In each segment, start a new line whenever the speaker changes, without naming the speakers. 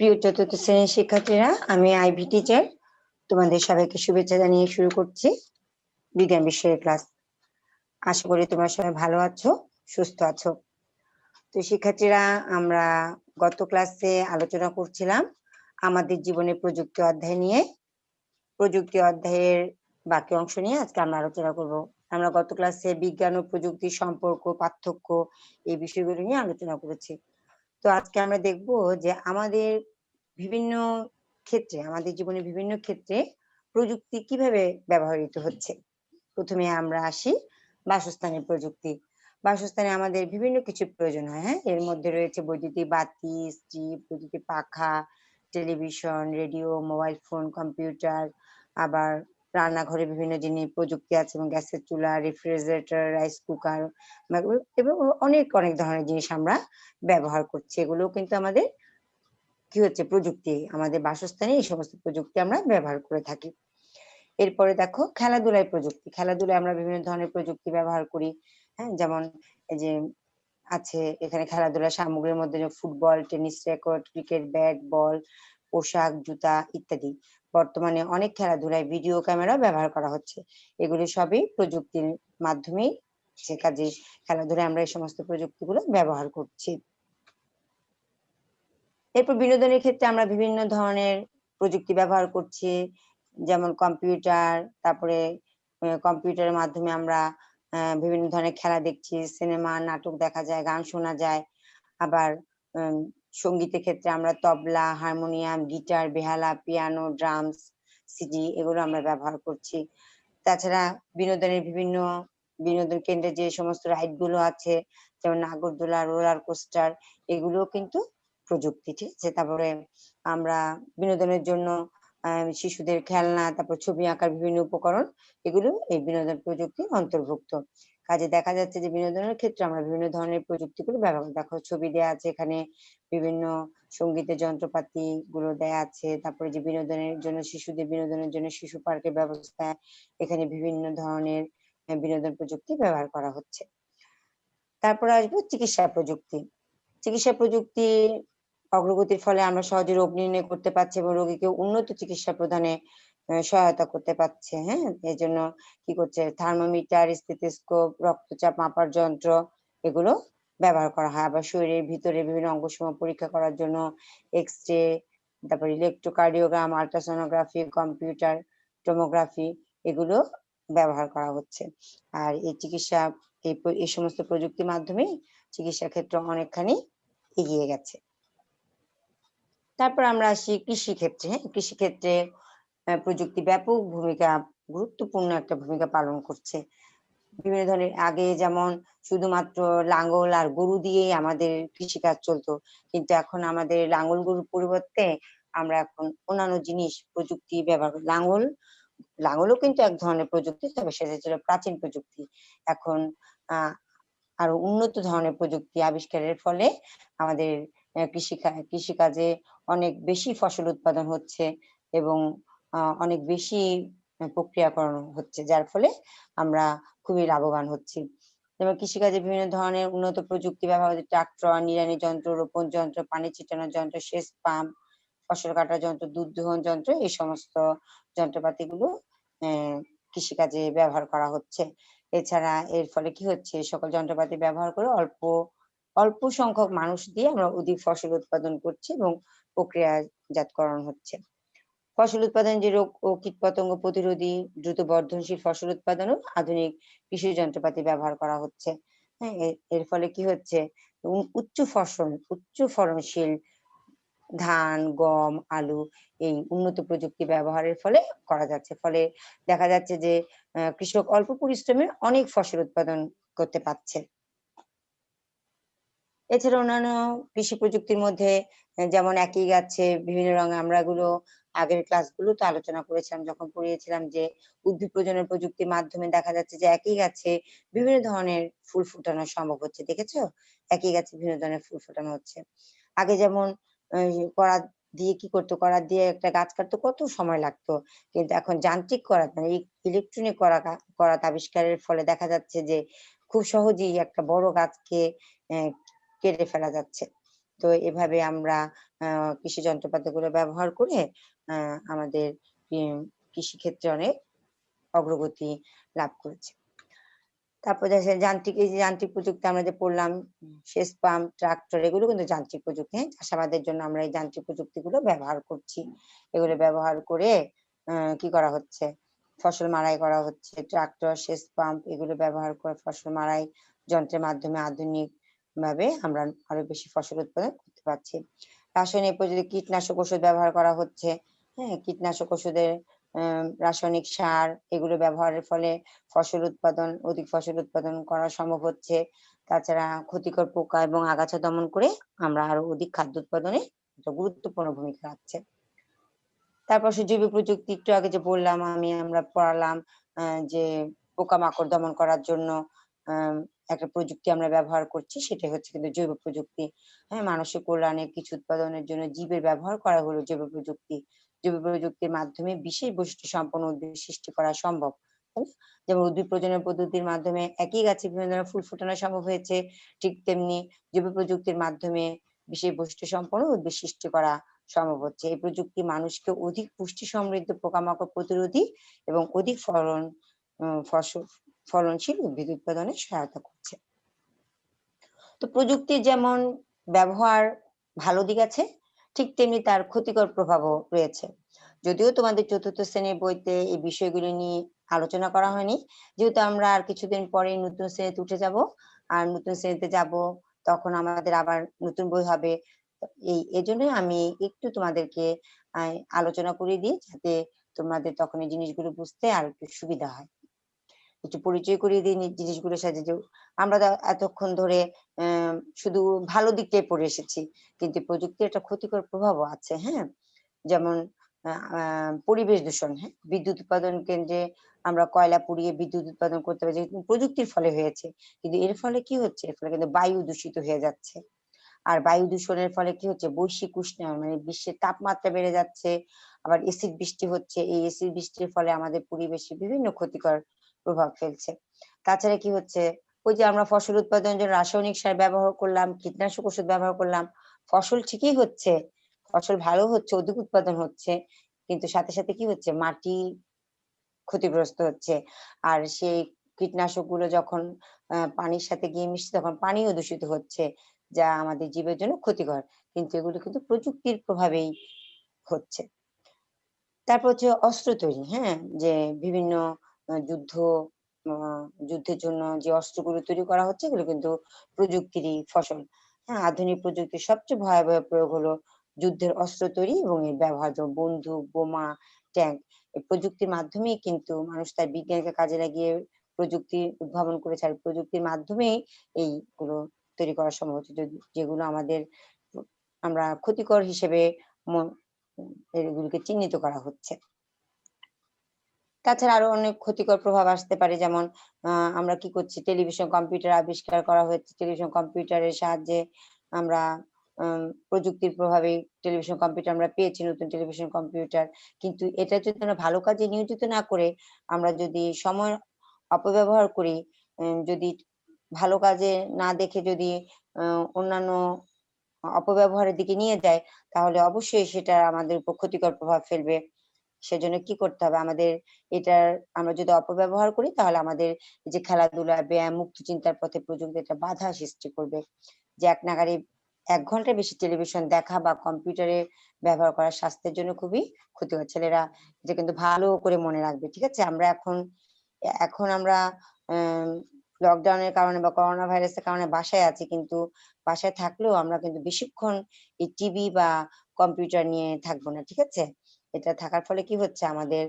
প্রিয় চতুর্থ শ্রেণির শিক্ষার্থীরা, আমি আইভি টিচার তোমাদের সবাইকে শুভেচ্ছা জানিয়ে শুরু করছি বিজ্ঞান বিষয়ের ক্লাস আশা করি তোমরা সবাই ভালো আছো, সুস্থ আছো। তো শিক্ষার্থীরা, আমরা গত ক্লাসে আলোচনা করছিলাম আমাদের জীবনে প্রযুক্তি অধ্যায় নিয়ে। প্রযুক্তি অধ্যায়ের বাকি অংশ নিয়ে আজকে আমরা আলোচনা করব। আমরা গত ক্লাসে বিজ্ঞান ও প্রযুক্তির সম্পর্ক, পার্থক্য এই বিষয়গুলো নিয়ে আলোচনা করেছি। তো আজকে আমরা দেখব যে আমাদের বিভিন্ন ক্ষেত্রে, আমাদের জীবনে বিভিন্ন ক্ষেত্রে প্রযুক্তি কীভাবে ব্যবহৃত হচ্ছে? প্রথমে আমরা আসি বাসস্থানের প্রযুক্তি। বাসস্থানে আমাদের বিভিন্ন কিছু প্রয়োজন হয় হ্যাঁ? এর মধ্যে রয়েছে বৈদ্যুতিক বাতি স্টিপ বৈদ্যুতিক পাখা, television, radio, mobile phone, computer, আবার রান্নাঘরে বিভিন্ন জিনিস, প্রযুক্তি আছে এবং গ্যাসের চুলা, রেফ্রিজারেটর, রাইস কুকার, এবং অনেক অনেক ধরনের জিনিস আমরা ব্যবহার করছি। এগুলো কিন্তু আমাদের কি হচ্ছে? প্রযুক্তি, আমাদের বাসস্থানে এই সমস্ত প্রযুক্তি আমরা ব্যবহার করে থাকি। এরপরে দেখো খেলাধুলায় প্রযুক্তি, খেলাধুলায় আমরা বিভিন্ন ধরনের প্রযুক্তি ব্যবহার করি। হ্যাঁ যেমন এই যে আছে এখানে খেলাধুলার সামগ্রীর মধ্যে football, tennis racket, cricket, bat, ball, পোশাক, জুতা ইত্যাদি। বর্তমানে অনেক খেলাধুলায় ভিডিও ক্যামেরা ব্যবহার করা হচ্ছে। এগুলি সবই প্রযুক্তির মাধ্যমেই সে কাজে খেলাধুলায় আমরা এই সমস্ত প্রযুক্তিগুলো ব্যবহার করছি। এরপর বিনোদনের ক্ষেত্রে আমরা বিভিন্ন ধরনের প্রযুক্তি ব্যবহার করছি, যেমন কম্পিউটার, তারপরে কম্পিউটারের মাধ্যমে আমরা বিভিন্ন ধরনের খেলা দেখছি, সিনেমা, নাটক দেখা যায়, গান শোনা যায়। আবার সঙ্গীতের ক্ষেত্রে আমরা তবলা, হারমোনিয়াম, গিটার, বেহালা, পিয়ানো, ড্রামস, সিডি এগুলো আমরা ব্যবহার করছি। তাছাড়া বিনোদনের বিভিন্ন বিনোদন কেন্দ্রে যে সমস্ত রাইডগুলো আছে, যেমন নাগরদোলা, রোলার কোস্টার এগুলো কিন্তু প্রযুক্তি ঠিক আছে তারপরে আমরা বিনোদনের জন্য শিশুদের খেলনা, তারপর ছবি আঁকার বিভিন্ন উপকরণ, এগুলো এই বিনোদন প্রযুক্তির অন্তর্ভুক্ত। কাজে দেখা যাচ্ছে যে বিনোদনের ক্ষেত্রে আমরা বিভিন্ন ধরনের প্রযুক্তিগুলো ব্যবহার দেখো, ছবি দেয়া আছে এখানে, বিভিন্ন সঙ্গীতের যন্ত্রপাতি গুলো দেয়া আছে, তারপরে যে বিনোদনের জন্য, শিশুদের বিনোদনের জন্য শিশু পার্কের ব্যবস্থা, এখানে বিভিন্ন ধরনের বিনোদন প্রযুক্তি ব্যবহার করা হচ্ছে। তারপরে আসব চিকিৎসা প্রযুক্তি। চিকিৎসা প্রযুক্তি অগ্রগতির ফলে আমরা সহজে রোগ নির্ণয় করতে পারছি এবং রোগীকে উন্নত চিকিৎসা প্রদানে সহায়তা করতে পারছে হ্যাঁ? এই জন্য কি করছে? থার্মোমিটার স্থেটোস্কোপ রক্তচাপ মাপার যন্ত্র এগুলো ব্যবহার করা হয়। আবার শরীরের ভিতরে বিভিন্ন অঙ্গসমূহ পরীক্ষা করার জন্য এক্স রে তারপর ইলেকট্রোকার্ডিওগ্রাম আল্ট্রাসোনোগ্রাফি কম্পিউটার টোমোগ্রাফি এগুলো ব্যবহার করা হচ্ছে। আর এই চিকিৎসা, এই সমস্ত প্রযুক্তির মাধ্যমে চিকিৎসা ক্ষেত্র অনেকখানি এগিয়ে গেছে। তারপর আমরা আসি কৃষি ক্ষেত্রে হ্যাঁ? কৃষি ক্ষেত্রে প্রযুক্তি ব্যাপক ভূমিকা, গুরুত্বপূর্ণ একটা ভূমিকা পালন করছে। বিভিন্ন ধরনের আগে যেমন শুধুমাত্র লাঙ্গল আর গরু দিয়েই আমাদের কৃষিকাজ চলতো, কিন্তু এখন আমাদের লাঙ্গল গরুর পরিবর্তে আমরা এখন অন্যান্য জিনিস, প্রযুক্তি ব্যবহার লাঙ্গল, লাঙ্গলও কিন্তু এক ধরনের প্রযুক্তি, তবে সেটা ছিল প্রাচীন প্রযুক্তি। এখন আরও উন্নত ধরনের প্রযুক্তি আবিষ্কারের ফলে আমাদের কৃষি কৃষিকাজে অনেক বেশি ফসল উৎপাদন হচ্ছে এবং অনেক বেশি প্রক্রিয়াকরণ হচ্ছে, যার ফলে আমরা খুবই লাভবান হচ্ছি। যেমন কৃষিকাজে বিভিন্ন ধরনের উন্নত প্রযুক্তি ব্যবহার হচ্ছে, ট্রাক্টর, নিড়ানি যন্ত্র, রোপণ যন্ত্র, পানি ছিটানোর যন্ত্র, সেচ পাম্প, ফসল কাটার যন্ত্র, দুধ দোহন যন্ত্র, এই সমস্ত যন্ত্রপাতিগুলো কৃষিকাজে ব্যবহার করা হচ্ছে। এছাড়া এর ফলে কি হচ্ছে, সকল যন্ত্রপাতি ব্যবহার করে অল্প অল্প সংখ্যক মানুষ দিয়ে আমরা অধিক ফসল উৎপাদন করছি এবং প্রক্রিয়াজাতকরণ হচ্ছে। ফসল উৎপাদন যে রোগ ও কীটপতঙ্গ প্রতিরোধী দ্রুত বর্ধনশীল ফসল উৎপাদনও আধুনিক কৃষি যন্ত্রপাতি ব্যবহার করা হচ্ছে। হ্যাঁ এর ফলে কি হচ্ছে? উচ্চ ফসল, উচ্চ ফলনশীল ধান, গম, আলু এই উন্নত প্রযুক্তি ব্যবহারের ফলে করা যাচ্ছে। ফলে দেখা যাচ্ছে যে কৃষক অল্প পরিশ্রমে অনেক ফসল উৎপাদন করতে পারছে। এছাড়া অন্যান্য কৃষি প্রযুক্তির মধ্যে যেমন একই গাছে বিভিন্ন রঙ আমরা গুলো আগের ক্লাসগুলো তো আলোচনা করেছিলাম, যখন পড়িয়েছিলাম যে উদ্ভিদ প্রজনন প্রযুক্তির মাধ্যমে দেখা যাচ্ছে যে একই গাছে বিভিন্ন ধরনের ফুল ফুটানো সম্ভব হচ্ছে, দেখেছ? একই গাছে বিভিন্ন ধরনের ফুল ফোটানো হচ্ছে। আগে যেমন করা দিয়ে কি করতো? করাত দিয়ে একটা গাছ কাটতে, কত সময় লাগতো? কিন্তু এখন যান্ত্রিক করাত মানে ইলেকট্রনিক করা করাত আবিষ্কারের ফলে দেখা যাচ্ছে যে খুব সহজেই একটা বড় গাছকে কেটে ফেলা যাচ্ছে। তো এভাবে আমরা কৃষি যন্ত্রপাতিগুলো ব্যবহার করে আমাদের কৃষিক্ষেত্রে অনেক অগ্রগতি লাভ করেছে। তারপর দেখেন যান্ত্রিক, এই যে যান্ত্রিক প্রযুক্তি আমরা যে পড়লাম, সেচ পাম্প, ট্রাক্টর, এগুলো কিন্তু যান্ত্রিক প্রযুক্তি। হ্যাঁ চাষাবাদের জন্য আমরা এই যান্ত্রিক প্রযুক্তিগুলো ব্যবহার করছি। এগুলো ব্যবহার করে কি করা হচ্ছে? ফসল মাড়াই করা হচ্ছে। ট্রাক্টর, সেচ পাম্প, এগুলো ব্যবহার করে ফসল মাড়াই যন্ত্রের মাধ্যমে আধুনিক ভাবে আমরা আরও বেশি ফসল উৎপাদন করতে পারছি। রাসায়নিক প্রযুক্তি কীটনাশক ওষুধ ব্যবহার করা হচ্ছে হ্যাঁ কীটনাশক ওষুধের রাসায়নিক সার এগুলো ব্যবহারের ফলে ফসল উৎপাদন, অধিক ফসল উৎপাদন করা সম্ভব হচ্ছে। তাছাড়া ক্ষতিকর পোকা এবং আগাছা দমন করে আমরা আরও অধিক খাদ্য উৎপাদনে গুরুত্বপূর্ণ ভূমিকা রাখছে। তারপর জৈব প্রযুক্তি একটু আগে যে বললাম, আমি আমরা পড়ালাম যে পোকামাকড় দমন করার জন্য একটা প্রযুক্তি আমরা ব্যবহার করছি, সেটাই হচ্ছে কিন্তু জৈব প্রযুক্তি। হ্যাঁ মানুষের কল্যাণে কিছু উৎপাদনের জন্য জীবের ব্যবহার করা হলো জৈব প্রযুক্তি। জৈব প্রযুক্তির মাধ্যমে বিশেষ বৈশিষ্ট্য সম্পন্ন উদ্ভিদ সৃষ্টি করা সম্ভব যেমন উদ্ভিদ প্রজনন পদ্ধতির মাধ্যমে একই গাছে বিভিন্ন ধরনের ফুল ফোটানো সম্ভব হয়েছে, ঠিক তেমনি জৈব প্রযুক্তির মাধ্যমে বিশেষ বৈশিষ্ট্য সম্পন্ন উদ্ভিদ সৃষ্টি করা সম্ভব হচ্ছে। এই প্রযুক্তি মানুষকে অধিক পুষ্টি সমৃদ্ধ পোকামাকড় প্রতিরোধী এবং অধিক ফলন ফসল ফলনশীল উদ্ভিদ উৎপাদনে সহায়তা করছে। তো প্রযুক্তির যেমন ব্যবহার ভালো দিক আছে, ঠিক তেমনি তার ক্ষতিকর প্রভাবও রয়েছে। যদিও তোমাদের চতুর্থ শ্রেণির বইতে এই বিষয়গুলি নিয়ে আলোচনা করা হয়নি, যেহেতু আমরা আর কিছুদিন পরে নতুন শ্রেণীতে উঠে যাব, আর নতুন শ্রেণীতে যাব, তখন আমাদের আবার নতুন বই হবে। এই এজন্যই আমি একটু তোমাদেরকে আলোচনা করে দিই, যাতে তোমাদের তখন এই জিনিসগুলো বুঝতে আর একটু সুবিধা হয়। একটু পরিচয় করিয়ে দিই জিনিসগুলোর সাথে যে আমরা এতক্ষণ ধরে শুধু ভালো দিকটাই পড়ে এসেছি। কিন্তু প্রযুক্তির একটা ক্ষতিকর প্রভাবও আছে হ্যাঁ? যেমন পরিবেশ দূষণ হ্যাঁ? বিদ্যুৎ উৎপাদন কেন্দ্রে আমরা কয়লা পুড়িয়ে বিদ্যুৎ উৎপাদন করতে পারছি প্রযুক্তির ফলে হয়েছে। কিন্তু এর ফলে কি হচ্ছে? এর ফলে কিন্তু বায়ু দূষিত হয়ে যাচ্ছে। আর বায়ু দূষণের ফলে কি হচ্ছে? বৈশ্বিক উষ্ণায়ন মানে বিশ্বের তাপমাত্রা বেড়ে যাচ্ছে, আবার এসিড বৃষ্টি হচ্ছে। এই এসিড বৃষ্টির ফলে আমাদের পরিবেশে বিভিন্ন ক্ষতিকর প্রভাব ফেলছে। তাছাড়া কি হচ্ছে? ওই যে আমরা ফসল উৎপাদনের জন্য রাসায়নিক সার ব্যবহার করলাম, কীটনাশক ওষুধ ব্যবহার করলাম, ফসল ঠিকই হচ্ছে, ফসল ভালো হচ্ছে, অধিক উৎপাদন হচ্ছে, কিন্তু সাথে সাথে কি হচ্ছে? মাটি ক্ষতিগ্রস্ত হচ্ছে। আর সেই কীটনাশকগুলো যখন পানির সাথে গিয়ে মিশছে, তখন পানিও দূষিত হচ্ছে, যা আমাদের জীবের জন্য ক্ষতিকর। কিন্তু এগুলো কিন্তু প্রযুক্তির প্রভাবেই হচ্ছে। তারপর হচ্ছে অস্ত্র তৈরি হ্যাঁ? যে বিভিন্ন যুদ্ধ যুদ্ধের জন্য যে অস্ত্রগুলো তৈরি করা হচ্ছে, এগুলো কিন্তু প্রযুক্তিরই ফসল। হ্যাঁ আধুনিক প্রযুক্তির সবচেয়ে ভয়াবহ প্রয়োগ হলো যুদ্ধের অস্ত্র তৈরি এবং এর ব্যবহার বন্দুক, বোমা, ট্যাঙ্ক, এই প্রযুক্তির মাধ্যমেই কিন্তু মানুষ তার বিজ্ঞানকে কাজে লাগিয়ে প্রযুক্তি উদ্ভাবন করেছে। আর প্রযুক্তির মাধ্যমেই এইগুলো তৈরি করা সম্ভব হচ্ছে। যেগুলো আমাদের আমরা ক্ষতিকর হিসেবে এগুলোকে চিহ্নিত করা হচ্ছে। তাছাড়া আরও অনেক ক্ষতিকর প্রভাব আসতে পারে, যেমন আমরা কি করছি, টেলিভিশন, কম্পিউটার আবিষ্কার করা হয়েছে, টেলিভিশন, কম্পিউটারের সাহায্যে আমরা প্রযুক্তির প্রভাবে টেলিভিশন, কম্পিউটার আমরা পেয়েছি, নতুন টেলিভিশন, কম্পিউটার। কিন্তু এটা যদি আমরা ভালো কাজে নিয়োজিত না করে, আমরা যদি সময় অপব্যবহার করি যদি ভালো কাজে না দেখে যদি অন্যান্য অপব্যবহারের দিকে নিয়ে যায়, তাহলে অবশ্যই সেটা আমাদের উপর ক্ষতিকর প্রভাব ফেলবে। সেজন্য কি করতে হবে? আমাদের এটার আমরা যদি অপব্যবহার করি, তাহলে আমাদের যে খেলাধুলা, ব্যায়াম মুক্ত চিন্তার পথে প্রযুক্তি একটা বাধা সৃষ্টি করবে। যে এক নাগারে এক ঘণ্টা বেশি টেলিভিশন দেখা বা কম্পিউটারে ব্যবহার করা স্বাস্থ্যের জন্য খুবই ক্ষতিকর ছেলেরা এটা কিন্তু ভালো করে মনে রাখবে, ঠিক আছে? আমরা এখন এখন আমরা লকডাউনের কারণে বা করোনা ভাইরাসের কারণে বাসায় আছি, কিন্তু বাসায় থাকলেও আমরা কিন্তু বেশিক্ষণ এই টিভি বা কম্পিউটার নিয়ে থাকব না, ঠিক আছে? এটা থাকার ফলে কি হচ্ছে? আমাদের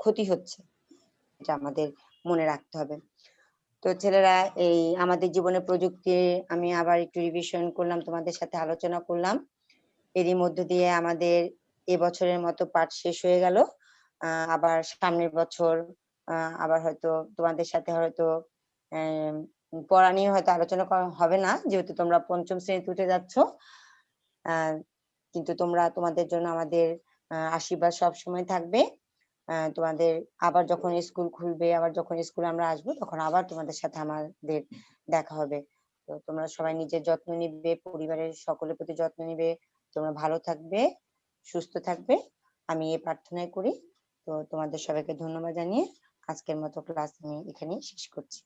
ক্ষতি হচ্ছে। এটা আমাদের মনে রাখতে হবে। তো ছেলেরা এই আমাদের জীবনে প্রযুক্তি, আমি আবার একটু রিভিশন করলাম, তোমাদের সাথে আলোচনা করলাম। এরই মধ্য দিয়ে আমাদের এবছরের মতো পাঠ শেষ হয়ে গেল। আবার সামনের বছর আবার হয়তো তোমাদের সাথে হয়তো পড়া নিয়ে হয়তো আলোচনা করা হবে না, যেহেতু তোমরা পঞ্চম শ্রেণীতে উঠে যাচ্ছ। কিন্তু তোমরা তোমাদের জন্য আমাদের আশীর্বাদ সব সময় থাকবে তোমাদের আবার যখন স্কুল খুলবে, আবার যখন স্কুলে আমরা আসব, তখন আবার তোমাদের সাথে আমাদের দেখা হবে। তো তোমরা সবাই নিজের যত্ন নিবে, পরিবারের সকলের প্রতি যত্ন নিবে। তোমরা ভালো থাকবে, সুস্থ থাকবে। আমি এই প্রার্থনাই করি। তো তোমাদের সবাইকে ধন্যবাদ জানিয়ে আজকের মতো ক্লাস আমি এখানেই শেষ করছি।